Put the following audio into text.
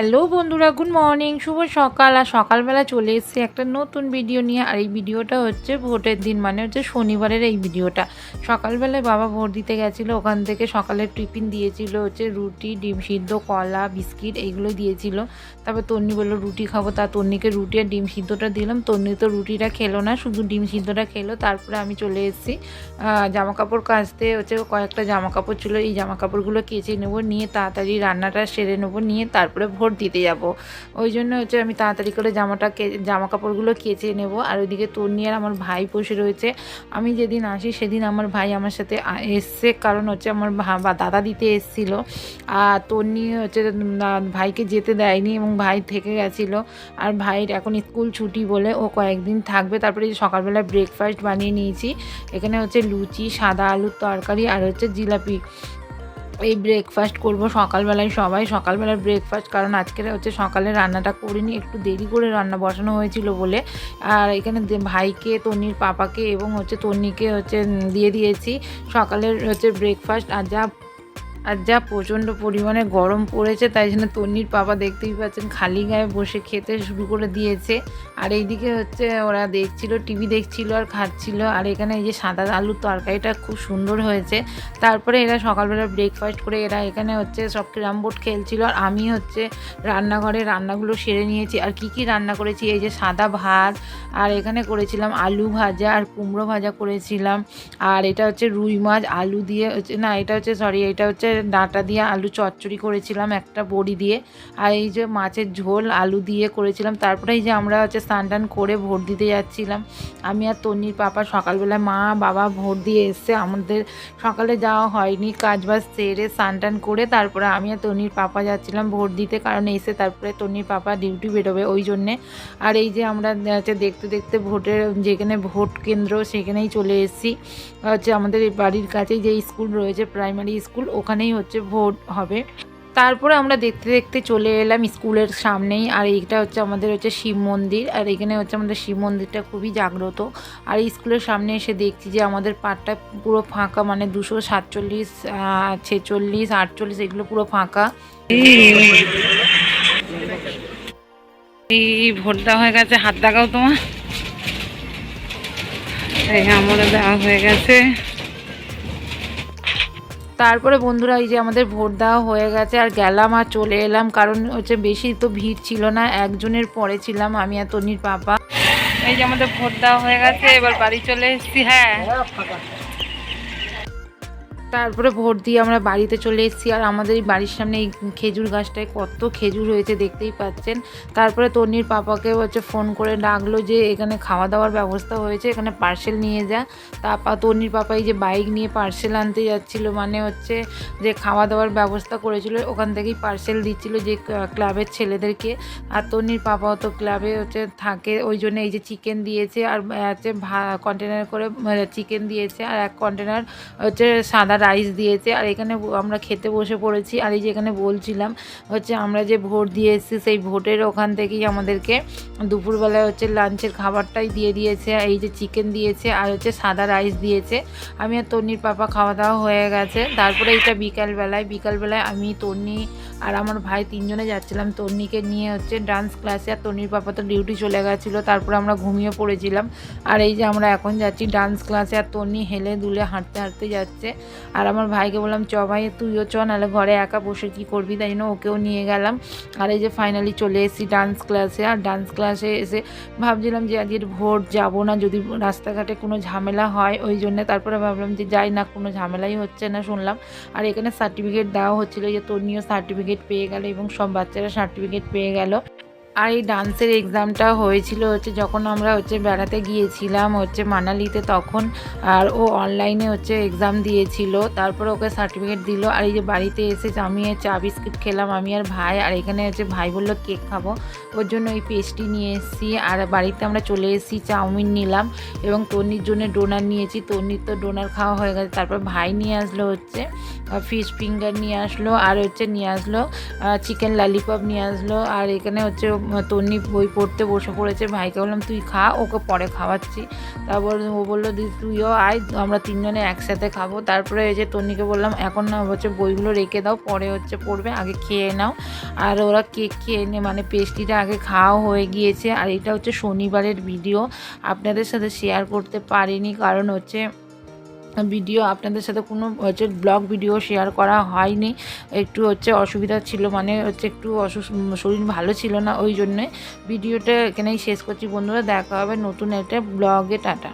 Hello বন্ধুরা good morning শুভ সকাল। আর সকালবেলা চলে এসেছি একটা নতুন ভিডিও নিয়ে। আর এই ভিডিওটা হচ্ছে ভোটের দিন মানে হচ্ছে শনিবারের এই ভিডিওটা সকালবেলায় বাবা ভোট দিতে গেছিল, ওখান থেকে সকালের টিফিন দিয়েছিল, হচ্ছে রুটি, ডিম সিদ্ধ, কলা, বিস্কিট এইগুলো দিয়েছিল। তারপর তন্নি বলল, রুটি খাব। তা তন্নিকে রুটি আর ডিম সিদ্ধটা দিলাম। তন্নি তো রুটিটা খেলো না, শুধু ডিম সিদ্ধটা খেলো। তারপরে আমি চলে এসেছি জামা কাপড় কাচতে। হচ্ছে কয়েকটা জামা কাপড় ছিল, এই জামা কাপড়গুলো কেচে নেব, নিয়ে তাড়াতাড়ি রান্নাটা সেরে নেব, নিয়ে তারপরে ভোট দিতে যাব। ওই জন্য হচ্ছে আমি তাড়াতাড়ি করে জামাটা জামা কাপড়গুলো কেচে নেব। আর ওইদিকে তন্নি আর আমার ভাই বসে রয়েছে। আমি যেদিন আসি সেদিন আমার ভাই আমার সাথে এসছে। কারণ হচ্ছে আমার দাদা দিতে এসছিল। আর তন্নি হচ্ছে ভাইকে যেতে দেয়নি এবং ভাই থেকে গেছিল। আর ভাইয়ের এখন স্কুল ছুটি বলে ও কয়েকদিন থাকবে। তারপরে সকালবেলা ব্রেকফাস্ট বানিয়ে নিয়েছি। এখানে হচ্ছে লুচি, সাদা আলুর তরকারি আর হচ্ছে জিলাপি। এই ব্রেকফাস্ট করব সকালবেলায় সবাই। সকালবেলার ব্রেকফাস্ট কারণ আজকের হচ্ছে সকালে রান্নাটা করিনি, একটু দেরি করে রান্না বসানো হয়েছিল বলে। আর এখানে ভাইকে, তনির পাপাকে এবং হচ্ছে তন্নিকে হচ্ছে দিয়ে দিয়েছি। সকালের হচ্ছে ব্রেকফাস্ট আর যা আর যা প্রচণ্ড পরিমাণে গরম পড়েছে, তাই জন্য তন্নির পাপা দেখতেই পাচ্ছেন খালি গায়ে বসে খেতে শুরু করে দিয়েছে। আর এইদিকে হচ্ছে ওরা দেখছিল, টিভি দেখছিল আর খাচ্ছিল। আর এখানে এই যে সাদা আলুর তরকারিটা খুব সুন্দর হয়েছে। তারপরে এরা সকালবেলা ব্রেকফাস্ট করে এরা এখানে হচ্ছে সব ক্যারাম বোর্ড খেলছিল। আর আমি হচ্ছে রান্নাঘরে রান্নাগুলো সেরে নিয়েছি। আর কি কি রান্না করেছি? এই যে সাদা ভাত, আর এখানে করেছিলাম আলু ভাজা আর কুমড়ো ভাজা করেছিলাম। আর এটা হচ্ছে রুই মাছ, আলু দিয়ে হচ্ছে না, এটা হচ্ছে সরি এটা হচ্ছে ডাঁটা দিয়ে আলু চচ্চড়ি করেছিলাম, একটা বড়ি দিয়ে, আর এই যে মাছের ঝোল আলু দিয়ে করেছিলাম। তারপরে এই যে আমরা হচ্ছে স্নান টান করে ভোট দিতে যাচ্ছিলাম। আমি আর তন্নির পাপা সকালবেলায় মা, বাবা ভোট দিয়ে এসছে। আমাদের সকালে যাওয়া হয়নি, কাজ বাজ সেরে স্নান টান করে তারপরে আমি আর তনির পাপা যাচ্ছিলাম ভোট দিতে। কারণ এসে তারপরে তনির পাপা ডিউটি বেরোবে ওই জন্যে। আর এই যে আমরা হচ্ছে দেখতে দেখতে ভোটের যেখানে ভোট কেন্দ্র, সেখানেই চলে এসেছি। হচ্ছে আমাদের বাড়ির কাছেই যে স্কুল রয়েছে, প্রাইমারি স্কুল ওখানেই হচ্ছে ভোট হবে। তারপরে আমরা দেখতে দেখতে চলে এলাম স্কুলের সামনেই, আর এইটা হচ্ছে আমাদের হচ্ছে শিব মন্দির, আর এখানে হচ্ছে আমাদের শিব মন্দিরটা খুবই জাগ্রত। আর স্কুলের সামনে এসে দেখছি যে আমাদের পাটটা পুরো ফাঁকা মানে দুশো সাতচল্লিশ ছেচল্লিশ, আটচল্লিশ, এগুলো পুরো ফাঁকা। ভোট দেওয়া হয়ে গেছে, হাত দেখাও তোমার। আমারও দেওয়া হয়ে গেছে। তারপরে বন্ধুরা এই যে আমাদের ভোট দেওয়া হয়ে গেছে, আর গেলাম আর চলে এলাম, কারণ হচ্ছে বেশি তো ভিড় ছিল না, একজনের পরে ছিলাম, আমি আর তনির পাপা। এই যে আমাদের ভোট দেওয়া হয়ে গেছে, এবার বাড়ি চলে এসছি হ্যাঁ। তারপরে ভোট দিয়ে আমরা বাড়িতে চলে এসেছি। আর আমাদের বাড়ির সামনে এই খেজুর গাছটায় কত খেজুর হয়েছে দেখতেই পাচ্ছেন। তারপরে তন্নির পাপাকে হচ্ছে ফোন করে ডাকলো যে, এখানে খাওয়া দাওয়ার ব্যবস্থা হয়েছে, এখানে পার্সেল নিয়ে যা। তারপর তন্নির পাপা এই যে বাইক নিয়ে পার্সেল আনতে যাচ্ছিল মানে হচ্ছে যে খাওয়া দাওয়ার ব্যবস্থা করেছিল, ওখান থেকেই পার্সেল দিচ্ছিল যে ক্লাবের ছেলেদেরকে। আর তন্নির পাপাও তো ক্লাবে হচ্ছে থাকে, ওই জন্য এই যে চিকেন দিয়েছে, আর হচ্ছে ভা কন্টেনার করে চিকেন দিয়েছে, আর এক কন্টেনার হচ্ছে সাদা রাইস দিয়েছে, আর এখানে আমরা খেতে বসে পড়েছি। আর এই যে এখানে বলছিলাম হচ্ছে আমরা যে ভোট দিয়ে এসেছি, সেই ভোটের ওখান থেকেই আমাদেরকে দুপুরবেলায় হচ্ছে লাঞ্চের খাবারটাই দিয়ে দিয়েছে। এই যে চিকেন দিয়েছে, আর হচ্ছে সাদা রাইস দিয়েছে। আমি আর তন্নির পাপা খাওয়া দাওয়া হয়ে গেছে। তারপরে এইটা বিকালবেলায় বিকালবেলায় আমি তন্নি আর আমার ভাই তিনজনে যাচ্ছিলাম তন্নিকে নিয়ে হচ্ছে ডান্স ক্লাসে আর তন্নির পাপা তো ডিউটি চলে গেছিল, তারপরে আমরা ঘুমিয়ে পড়েছিলাম। আর এই যে আমরা এখন যাচ্ছি ডান্স ক্লাসে আর তন্নি হেলে দুলে হাঁটতে হাঁটতে যাচ্ছে। আর আমার ভাইকে বললাম, চ ভাই, তুইও চ, নাহলে ঘরে একা বসে কী করবি? তাই জন্য ওকেও নিয়ে গেলাম। আর এই যে ফাইনালি চলে এসেছি ডান্স ক্লাসে আর ডান্স ক্লাসে এসে ভাবছিলাম যে আজকের ভোট যাব না, যদি রাস্তাঘাটে কোনো ঝামেলা হয়, ওই জন্য তারপরে ভাবলাম যে যাই না, কোনো ঝামেলাই হচ্ছে না শুনলাম। আর এখানে সার্টিফিকেট দেওয়া হচ্ছিল যে তন্নিও সার্টিফিকেট পেয়ে গেল এবং সব বাচ্চারা সার্টিফিকেট পেয়ে গেল। আর এই ডান্সের এক্সামটা হয়েছিল হচ্ছে যখন আমরা হচ্ছে বেড়াতে গিয়েছিলাম হচ্ছে মানালিতে তখন, আর ও অনলাইনে হচ্ছে এক্সাম দিয়েছিল, তারপর ওকে সার্টিফিকেট দিল, আর এই যে বাড়িতে এসে আমি চা বিস্কিট খেলাম, আমি আর ভাই, আর এখানে হচ্ছে ভাই বলল কেক খাব, ওর জন্য ওই পেস্ট্রি নিয়ে এসেছি, আর বাড়িতে আমরা চলে এসেছি, চাউমিন নিলাম, এবং তন্নির জন্য ডোনার নিয়েছি, তন্নির তো ডোনার খাওয়া হয়ে গেছে, তারপর ভাই নিয়ে আসলো হচ্ছে ফিশ ফিঙ্গার নিয়ে আসলো, আর হচ্ছে নিয়ে আসলো চিকেন লালিপপ নিয়ে আসলো, আর এখানে হচ্ছে তন্নি বই পড়তে বসে পড়েছে। ভাইকে বললাম, তুই খা, ওকে পরে খাওয়াচ্ছি। তারপর ও বলল দিদি তুইও আয়, আমরা তিনজনে একসাথে খাব। তারপরে এই যে তন্নিকে বললাম, এখন না হচ্ছে বইগুলো রেখে দাও, পরে হচ্ছে পড়বে, আগে খেয়ে নাও। আর ওরা কেক খেয়ে নে মানে পেস্ট্রিটা আগে খাওয়া হয়ে গিয়েছে। আর এটা হচ্ছে শনিবারের ভিডিও, আপনাদের সাথে শেয়ার করতে পারিনি, কারণ হচ্ছে ভিডিও, আপনাদের সাথে কোনো, হচ্ছে, ব্লগ ভিডিও শেয়ার করা হয়নি। একটু, হচ্ছে, অসুবিধা ছিল মানে হচ্ছে, একটু অসুস্থ শরীর ভালো ছিল না, ওই জন্যে ভিডিওটা এখানেই শেষ করছি। বন্ধুরা, দেখা হবে নতুন একটা ব্লগে। টাটা।